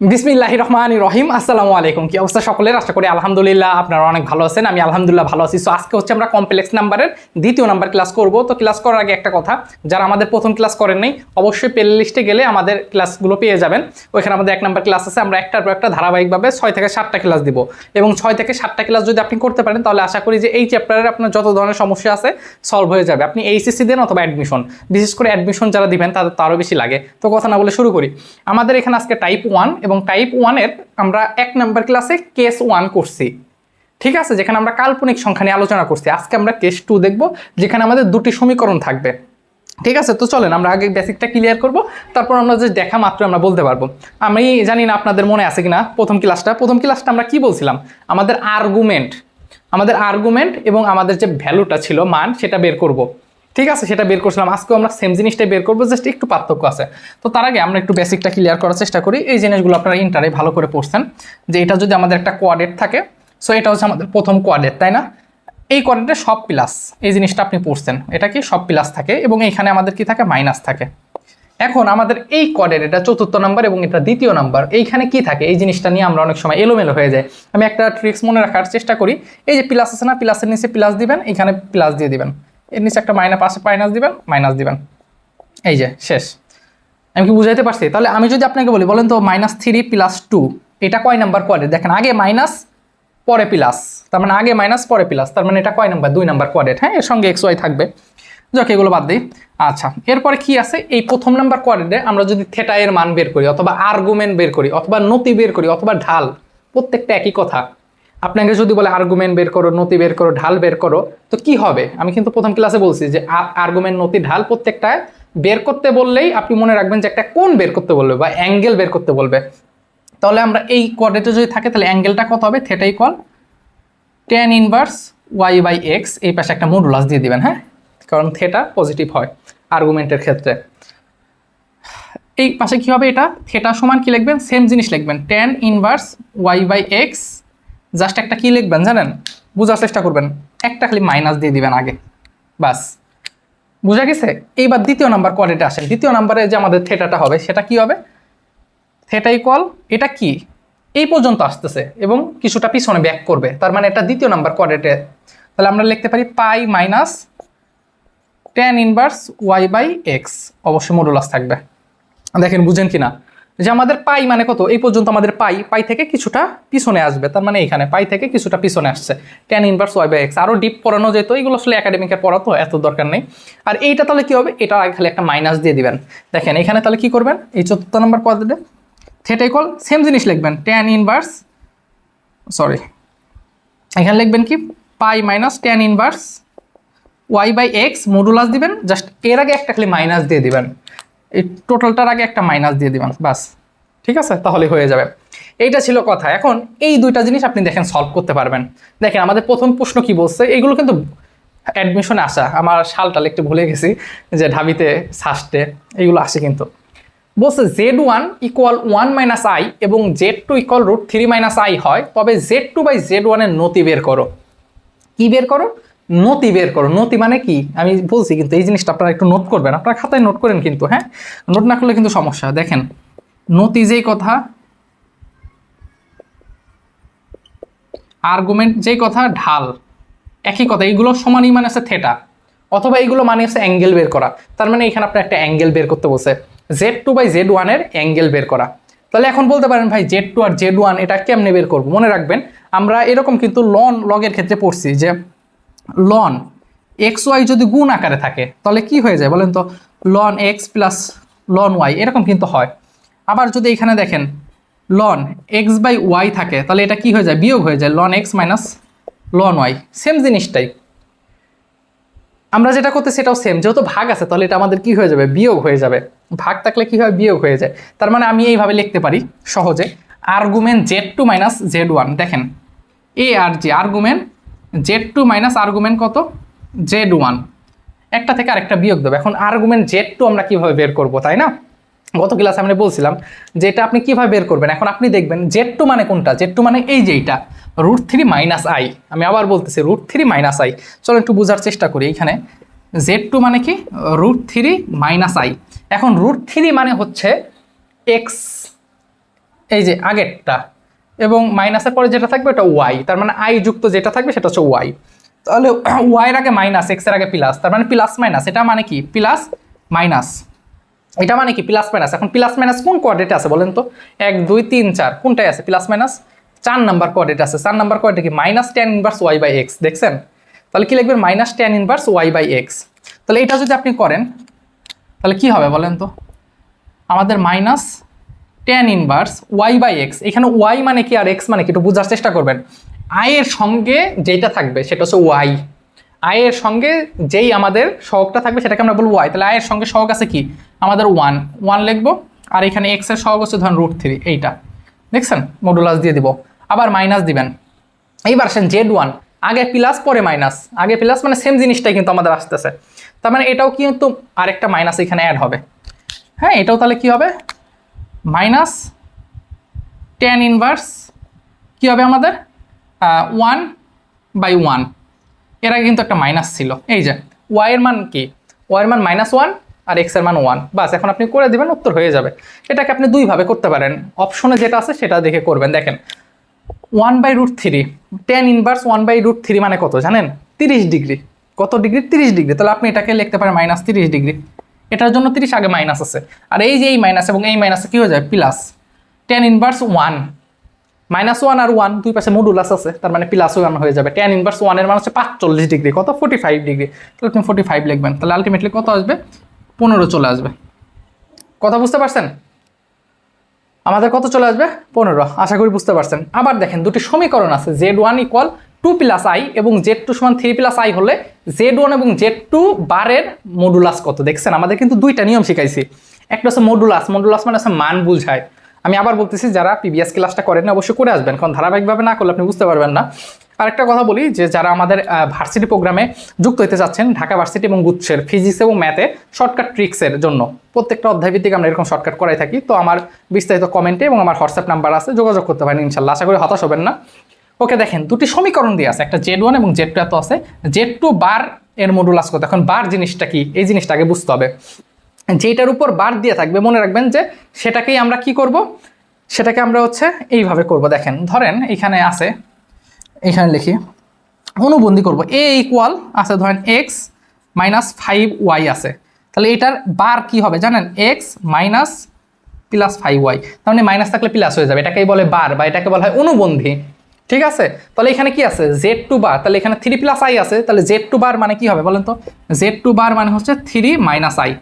বিসমিল্লাহ রহমান রহিম আসসালামু আলাইকুম। কি অবস্থা সকলের? আশা করি আলহামদুলিল্লাহ আপনারা অনেক ভালো আছেন, আমি আলহামদুলিল্লাহ ভালো আছি। সো আজকে হচ্ছে আমরা কমপ্লেক্স নাম্বারের দ্বিতীয় নাম্বার ক্লাস করব। তো ক্লাস করার আগে একটা কথা, যারা আমাদের প্রথম ক্লাস করেন নাই, অবশ্যই প্লে লিস্টে গেলে আমাদের ক্লাসগুলো পেয়ে যাবেন। ওইখানে আমাদের এক নাম্বার ক্লাস আছে, আমরা একটার পর একটা ধারাবাহিকভাবে ছয় থেকে সাতটা ক্লাস দিব। এবং ছয় থেকে সাতটা ক্লাস যদি আপনি করতে পারেন, তাহলে আশা করি যে এই চ্যাপ্টারের আপনার যত ধরনের সমস্যা আছে সলভ হয়ে যাবে। আপনি এইচএসসি দেন অথবা অ্যাডমিশন বিশেষ করে অ্যাডমিশন যারা দিবেন, তাদের তো আরও বেশি লাগে। তো কথা না বলে শুরু করি। আমাদের এখানে আজকে টাইপ ওয়ান এবং টাইপ ওয়ানের আমরা এক নাম্বার ক্লাসে কেস ওয়ান করছি। ঠিক আছে? যেখানে আমরা কাল্পনিক সংখ্যা নিয়ে আলোচনা করছি। আজকে আমরা কেস টু দেখব, যেখানে আমাদের দুটি সমীকরণ থাকবে। ঠিক আছে? তো চলেন, আমরা আগে বেসিকটা ক্লিয়ার করব, তারপর আমরা যে দেখা মাত্র আমরা বলতে পারব। আমি জানি না আপনাদের মনে আছে কিনা প্রথম ক্লাসটা প্রথম ক্লাসটা আমরা কি বলছিলাম? আমাদের আর্গুমেন্ট আমাদের আর্গুমেন্ট এবং আমাদের যে ভ্যালুটা ছিল, মান, সেটা বের করব। ঠিক আছে, সেটা বের করছিলাম। আজকেও আমরা সেম জিনিসটাই বের করব জাস্ট একটু পার্থক্য আছে। তো তার আগে আমরা একটু বেসিকটা ক্লিয়ার করার চেষ্টা করি। এই জিনিসগুলো আপনারা ইন্টারে ভালো করে পড়ছেন, যে এটা যদি আমাদের একটা কোয়াডেট থাকে সো এটা হচ্ছে আমাদের প্রথম কোয়াডেট তাই না? এই কোয়াড্রেটে সব প্লাস এই জিনিসটা আপনি পড়ছেন। এটা কি? সব প্লাস থাকে এবং এইখানে আমাদের কি থাকে? মাইনাস থাকে। এখন আমাদের এই কোয়াডের এটা চতুর্থ নাম্বার এবং এটা দ্বিতীয় নাম্বার এইখানে কি থাকে? এই জিনিসটা নিয়ে আমরা অনেক সময় এলোমেলো হয়ে যায় আমি একটা ট্রিক্স মনে রাখার চেষ্টা করি। এই যে প্লাস আছে না প্লাসের নিচে প্লাস দিবেন, এখানে প্লাস দিয়ে দিবেন। এর নিচে একটা মাইনাস পাশে মাইনাস দিবেন মাইনাস দিবেন। এই যে, শেষ। আমি কি বুঝাইতে পারছি? তাহলে আমি যদি আপনাকে বলি, বলেন তো মাইনাস থ্রি প্লাস টু এটা কয় নাম্বার কোয়াড্রেট দেখেন, আগে মাইনাস পরে প্লাস তার মানে আগে মাইনাস পরে প্লাস তার মানে এটা কয় নাম্বার দুই নাম্বার কোয়াড্রেট হ্যাঁ এর সঙ্গে এক্স ওয়াই থাকবে। যাক, এগুলো বাদ দিই। আচ্ছা এরপরে কি আছে? এই প্রথম নাম্বার কোয়াড্রেটে আমরা যদি থেটা এর মান বের করি, অথবা আর্গুমেন্ট বের করি, অথবা নতি বের করি, অথবা ঢাল, প্রত্যেকটা একই কথা আপনাকে যদি বলে আর্গুমেন্ট বের করো নতি বের করো, ঢাল বের করো, তো কি হবে? আমি কিন্তু প্রথম ক্লাসে বলছি যে আর্গুমেন্ট নতি ঢাল প্রত্যেকটা বের করতে বললেই আপনি মনে রাখবেন যে একটা কোন বের করতে বলবে বা অ্যাঙ্গেল বের করতে বলবে। তাহলে আমরা এই কোয়াড্রেটে যদি থাকে, তাহলে অ্যাঙ্গেলটা কত হবে? থেটাই call tan inverse y by x এই পাশে একটা মডুলাস দিয়ে দিবেন হ্যাঁ? কারণ থেটা পজিটিভ হয় আর্গুমেন্টের ক্ষেত্রে। এই পাশে কি হবে এটা? থেটা সমান কি লিখবেন? সেম জিনিস লিখবেন। Tan inverse y by x just একটা কি লিখবেন জানেন? বোঝার চেষ্টা করবেন। একটা খালি মাইনাস দিয়ে দিবেন আগে। বাস। বুঝা গেছে? এইবার দ্বিতীয় নাম্বার কোয়ালিটি আসেন। দ্বিতীয় নাম্বারে যে আমাদের থেটাটা হবে, সেটা কি হবে? থেটা ইকুয়াল এটা কি? এই পর্যন্ত আসতেছে এবং কিছুটা পিছনে ব্যাক করবে। তার মানে এটা দ্বিতীয় নাম্বার কোয়াড্রেটে তাহলে আমরা লিখতে পারি pi minus tan inverse y by x অবশ্যই মডুলাস থাকবে। দেখেন, বুঝেন কি না যে আমাদের পাই মানে কত? এই পর্যন্ত আমাদের পাই পাই থেকে কিছুটা পিছনে আসবে। তার মানে এখানে পাই থেকে কিছুটা পিছনে আসছে। Tan inverse y by x আরও ডিপ পড়ানো যেত, এগুলো আসলে একাডেমিকের পড়া, তো এত দরকার নেই। আর এইটা তাহলে কি হবে? এটা আগে খালি একটা মাইনাস দিয়ে দিবেন। দেখেন, এখানে তাহলে কি করবেন? এই চতুর্থ নম্বর কোয়াড্রেটে থেটা ইকুয়াল সেম জিনিস লিখবেন। টেন ইনভার্স সরি এখানে লিখবেন কি? Pi minus tan inverse y by x modulus দিবেন। জাস্ট এর আগে একটা খালি মাইনাস দিয়ে দিবেন। এই টোটালটার আগে একটা মাইনাস দিয়ে দিবেন বাস ঠিক আছে? তাহলে হয়ে যাবে। এইটা ছিল কথা। এখন এই দুইটা জিনিস আপনি দেখেন সলভ করতে পারবেন। দেখেন, আমাদের প্রথম প্রশ্ন কি বলছে? এগুলো কিন্তু অ্যাডমিশনে আসা। আমার সালটাল একটু ভুলে গেছি যে ঢাবিতে সাস্টে এইগুলো আসে কিন্তু। বলছে Z one equal one minus i এবং Z two equal root three minus i হয়, তবে জেড টু বাই জেড ওয়ানের নতি বের করো। কি বের করো? নতি বের করো। নতি মানে কি? আমি বলছি কিন্তু এই জিনিসটা আপনারা একটু নোট করবেন। আপনারা খাতায় নোট করেন কিন্তু হ্যাঁ? নোট না করলে কিন্তু সমস্যা। দেখেন নতি যেই কথা আর্গুমেন্ট যেই কথা, ঢাল। একই কথা এইগুলো সমানই মানে আছে থেটা অথবা এইগুলো মানে হচ্ছে অ্যাঙ্গেল বের করা। তার মানে এখানে আপনার একটা অ্যাঙ্গেল বের করতে বসে জেড টু বাই জেড ওয়ানের অ্যাঙ্গেল বের করা। তাহলে এখন বলতে পারেন, ভাই জেড টু আর জেড ওয়ান এটা কেমনে বের করব? মনে রাখবেন, আমরা এরকম কিন্তু লন লগের ক্ষেত্রে পড়ছি যে লন এক্স ওয়াই যদি গুণ আকারে থাকে, তাহলে কি হয়ে যায় বলেন তো? Ln x plus ln y এরকম কিন্তু হয়। আবার যদি এখানে দেখেন লন এক্স বাই ওয়াই থাকে, তাহলে এটা কি হয়ে যায়? বিয়োগ হয়ে যায় ln x minus ln y same জিনিসটাই। আমরা যেটা করতে সেটাও সেম যেহেতু ভাগ আছে, তাহলে এটা আমাদের কি হয়ে যাবে? বিয়োগ হয়ে যাবে। ভাগ থাকলে কি হয়? বিয়োগ হয়ে যায়। তার মানে আমি এইভাবে লিখতে পারি সহজে। Argument Z two minus Z one দেখেন A R G argument Z two minus argument কত? জেড ওয়ান একটা থেকে আরেকটা বিয়োগ দেবো। এখন আর্গুমেন্ট জেড টু আমরা কীভাবে বের করব, তাই না? গত ক্লাসে আমরা বলছিলাম যে এটা আপনি কীভাবে বের করবেন? এখন আপনি দেখবেন জেড টু মানে কোনটা? জেড টু মানে এই যে এইটা। রুট থ্রি মাইনাস আই আমি আবার বলতেছি রুট থ্রি মাইনাস আই চলো একটু বোঝার চেষ্টা করি এইখানে জেড টু মানে কি? রুট থ্রি মাইনাস আই এখন রুট থ্রি মানে হচ্ছে এক্স এই যে আগেরটা। এবং মাইনাসের পরে যেটা থাকবে ওটা ওয়াই তার মানে আই যুক্ত যেটা থাকবে সেটা হচ্ছে ওয়াই তাহলে ওয়াইয়ের আগে মাইনাস এক্সের আগে প্লাস তার মানে প্লাস মাইনাস এটা মানে কি? প্লাস মাইনাস এটা মানে কি? প্লাস মাইনাস এখন প্লাস মাইনাস কোন কোয়াড্রেটে আছে বলেন তো? এক, দুই, তিন, চার, কোনটায় আছে? প্লাস মাইনাস চার নাম্বার কোয়াড্রেট আছে। চার নাম্বার কোয়াড্রেট কি? Minus tan inverse y by x দেখছেন? তাহলে কি লিখবেন? Minus tan inverse y by x তাহলে এটা যদি আপনি করেন, তাহলে কি হবে বলেন তো? আমাদের minus ten inverse y by x এখানে ওয়াই মানে কি আর এক্স মানে কি? একটু বোঝার চেষ্টা করবেন। আয়ের সঙ্গে যেটা থাকবে, সেটা হচ্ছে ওয়াই আয়ের সঙ্গে যেই আমাদের সহগটা থাকবে, সেটাকে আমরা বলব ওয়াই তাহলে আয়ের সঙ্গে সহগ আছে কি? আমাদের ওয়ান ওয়ান লিখব, আর এখানে এক্সের সহগ হচ্ছে ধরুন রুট থ্রি এইটা। দেখছেন? মডুলাস দিয়ে দিব। আবার মাইনাস দিবেন। এইবার আসেন জেড ওয়ান আগে প্লাস পরে মাইনাস আগে প্লাস মানে সেম জিনিসটাই কিন্তু আমাদের আসতেছে। তার মানে এটাও কিন্তু আরেকটা মাইনাস এখানে অ্যাড হবে। হ্যাঁ এটাও তাহলে কি হবে? মাইনাস টেন ইনভার্স, কী হবে আমাদের? ওয়ান বাই ওয়ানের আগে কিন্তু একটা মাইনাস ছিল। এই যে ওয়াই এর মান কি? ওয়াই এর মান মাইনাস ওয়ান আর এক্সের মান ওয়ান বাস, এখন আপনি করে দিবেন, উত্তর হয়ে যাবে। এটাকে আপনি দুইভাবে করতে পারেন। অপশনে যেটা আছে, সেটা দেখে করবেন। দেখেন one by root three ten inverse one by root three মানে কত, জানেন? তিরিশ ডিগ্রি। কত ডিগ্রি? তিরিশ ডিগ্রি। তাহলে আপনি এটাকে লিখতে পারেন মাইনাস তিরিশ ডিগ্রি। এটার জন্য তিরিশ আগে মাইনাস আছে। আর এই যে এই মাইনাস এবং এই মাইনাসে কী হয়ে যায়? Plus ten inverse one minus one আর ওয়ান দুই পাশে মডুলাস আছে, তার মানে প্লাস ওয়ান হয়ে যাবে। টেন ইনভার্স ওয়ানের মান হচ্ছে পাঁচচল্লিশ ডিগ্রি কত? ফোর্টি ফাইভ ডিগ্রি তাহলে আপনি ফোর্টি ফাইভ লিখবেন। তাহলে আলটিমেটলি কত আসবে? পনেরো চলে আসবে। কথা বুঝতে পারছেন? আমাদের কত চলে আসবে? পনেরো। আশা করি বুঝতে পারছেন। আবার দেখেন, দুটি সমীকরণ আছে। Z one equal two plus i এবং জেড টু সমান থ্রি প্লাস আই হলে জেড ওয়ান এবং জেড টু বারের মডুলাস কত? দেখছেন, আমাদের কিন্তু দুইটা নিয়ম শিখাইছি। একটা হচ্ছে মডুলাস মডুলাস মানে হচ্ছে মান বুঝায়। আমি আবার বলতেছি, যারা পিবিএস ক্লাসটা করেন অবশ্যই করে আসবেন, কারণ ধারাবাহিকভাবে না করলে আপনি বুঝতে পারবেন না। আরেকটা কথা বলি, যে যারা আমাদের ভার্সিটি প্রোগ্রামে যুক্ত হতে চাচ্ছেন, ঢাকা ভার্সিটি এবং গুচ্ছের ফিজিক্স এবং ম্যাথে শর্টকাট ট্রিক্সের জন্য, প্রত্যেকটা অধ্যায় ভিত্তিক আমরা এরকম শর্টকাট করাই থাকি। তো আমার বিস্তারিত কমেন্টে এবং আমার হোয়াটসঅ্যাপ নাম্বার আছে, যোগাযোগ করতে পারেন, ইনশাল্লাহ। আশা করি হতাশ হবেন না। ওকে দেখেন, দুটি সমীকরণ দিয়ে আছে, একটা জেড ওয়ান এবং জেড টু এত আছে। জেড টু বার এর মডুলাস কত? এখন বার জিনিসটা কি? এই জিনিসটা আগে বুঝতে হবে। যেটার উপর বার দিয়ে থাকবে, মনে রাখবেন যে সেটাকেই আমরা কি করব? সেটাকে আমরা হচ্ছে এইভাবে করব। দেখেন, ধরেন এখানে আছে, এখানে লিখি, অনুবন্ধী করব। এ ইকুয়াল আছে, ধরেন এক্স মাইনাস ফাইভ ওয়াই আছে। তাহলে এটার বার কি হবে জানেন? X minus plus five y তার মানে মাইনাস থাকলে প্লাস হয়ে যাবে। এটাকেই বলে বার বা এটাকে বলা হয় অনুবন্ধী। ঠিক আছে? তাহলে এখানে কি আছে? জেড টু বার তাহলে এখানে থ্রি প্লাস আই আছে। তাহলে জেড টু বার মানে কি হবে বলেন তো? জেড টু বার মানে হচ্ছে থ্রি মাইনাস আই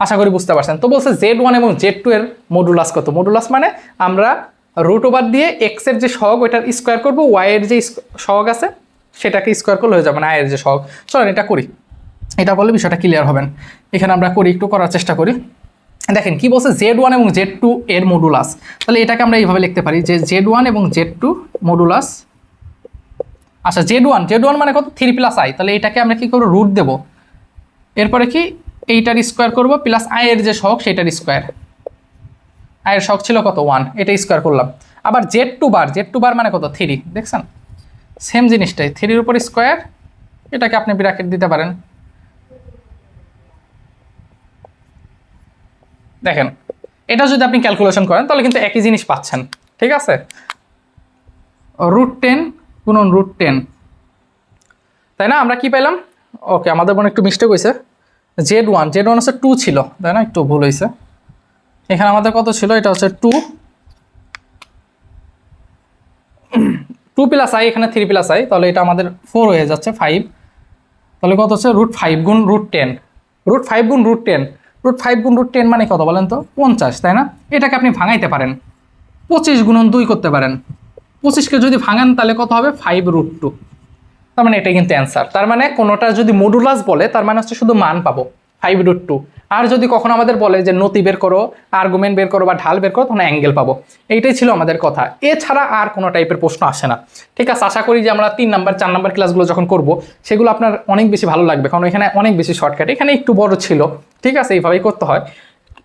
আশা করি বুঝতে পারছেন। তো বলছে জেড ওয়ান এবং জেড টু এর মডুলাস কত? মডুলাস মানে আমরা রুট ওভার দিয়ে এক্সের যে সহগ, ওইটার স্কোয়ার করব। ওয়াই এর যে সহগ আছে, সেটাকে স্কোয়ার করলে হয়ে যাবে না আয়ের যে সহগ। চলেন এটা করি। এটা বলে বিষয়টা ক্লিয়ার হবেন। এখানে আমরা করি, একটু করার চেষ্টা করি। দেখেন, কি বলছে? জেড ওয়ান এবং জেড টু এর মডুলাস তাহলে এটাকে আমরা এইভাবে লিখতে পারি যে জেড ওয়ান এবং জেড টু মডুলাস আচ্ছা জেড ওয়ান জেড ওয়ান মানে কত? থ্রি প্লাস আই তাহলে এটাকে আমরা কি করব? রুট দেবো। এরপরে কি? এইটার স্কোয়ার করব প্লাস আয়ের যে শখ সেটার স্কোয়ার আয়ের শখ ছিল কত? ওয়ান এটা স্কোয়ার করলাম। আবার z two bar z two bar মানে কত? থ্রি দেখছেন? সেম জিনিসটাই। থ্রির উপর স্কোয়ার এটাকে আপনি ব্র্যাকেট দিতে পারেন। দেখেন, এটা যদি আপনি ক্যালকুলেশন করেন, তাহলে কিন্তু একই জিনিস পাচ্ছেন, ঠিক আছে? রুট টেন গুণন রুট টেন তাই না? আমরা কি পেলাম ওকে আমাদের মনে একটু মিস্টেক হয়েছে জেড ওয়ান জেড ওয়ান হচ্ছে টু ছিল, তাই না? একটু ভুল হয়েছে এখানে আমাদের কত ছিল? এটা হচ্ছে টু টু প্লাস আই এখানে থ্রি প্লাস আই তাহলে এটা আমাদের ফোর হয়ে যাচ্ছে ফাইভ তাহলে কত হচ্ছে? রুট ফাইভ গুণ রুট টেন রুট ফাইভ গুণ রুট টেন রুট ফাইভ গুণ রুট টেন মানে কত বলেন তো? পঞ্চাশ, তাই না? এটাকে আপনি ভাঙাইতে পারেন। পঁচিশ গুণন দুই করতে পারেন। পঁচিশকে যদি ভাঙান, তাহলে কত হবে? ফাইভ রুট টু তার মানে এটাই কিন্তু অ্যান্সার তার মানে কোনোটা যদি মডুলাস বলে, তার মানে হচ্ছে শুধু মান পাবো। ফাইভ রুট টু আর যদি কখনো আমাদের বলে যে নতি বের করো আর্গুমেন্ট বের করো বা ঢাল বের করো, তখন অ্যাঙ্গেল পাবো। এইটাই ছিল আমাদের কথা। এছাড়া আর কোনো টাইপের প্রশ্ন আসে না। ঠিক আছে, আশা করি যে আমরা তিন নাম্বার চার নাম্বার ক্লাসগুলো যখন করব, সেগুলো আপনার অনেক বেশি ভালো লাগবে। কারণ এখানে অনেক বেশি শর্টকাট এখানে একটু বড় ছিল। ঠিক আছে, এইভাবেই করতে হয়।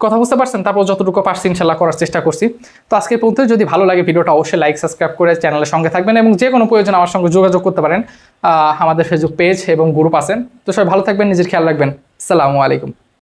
কথা বুঝতে পারছেন? তারপর যতটুকু পারছি, ইনশাল্লাহ করার চেষ্টা করছি। তো আজকে পর্যন্ত যদি ভালো লাগে ভিডিওটা, অবশ্যই লাইক সাবস্ক্রাইব করে চ্যানেলের সঙ্গে থাকবেন এবং যে কোনো প্রয়োজন আমার সঙ্গে যোগাযোগ করতে পারেন। আমাদের ফেসবুক পেজ এবং গ্রুপ আছেন। তো সবাই ভালো থাকবেন, নিজের খেয়াল রাখবেন। আসসালামু আলাইকুম।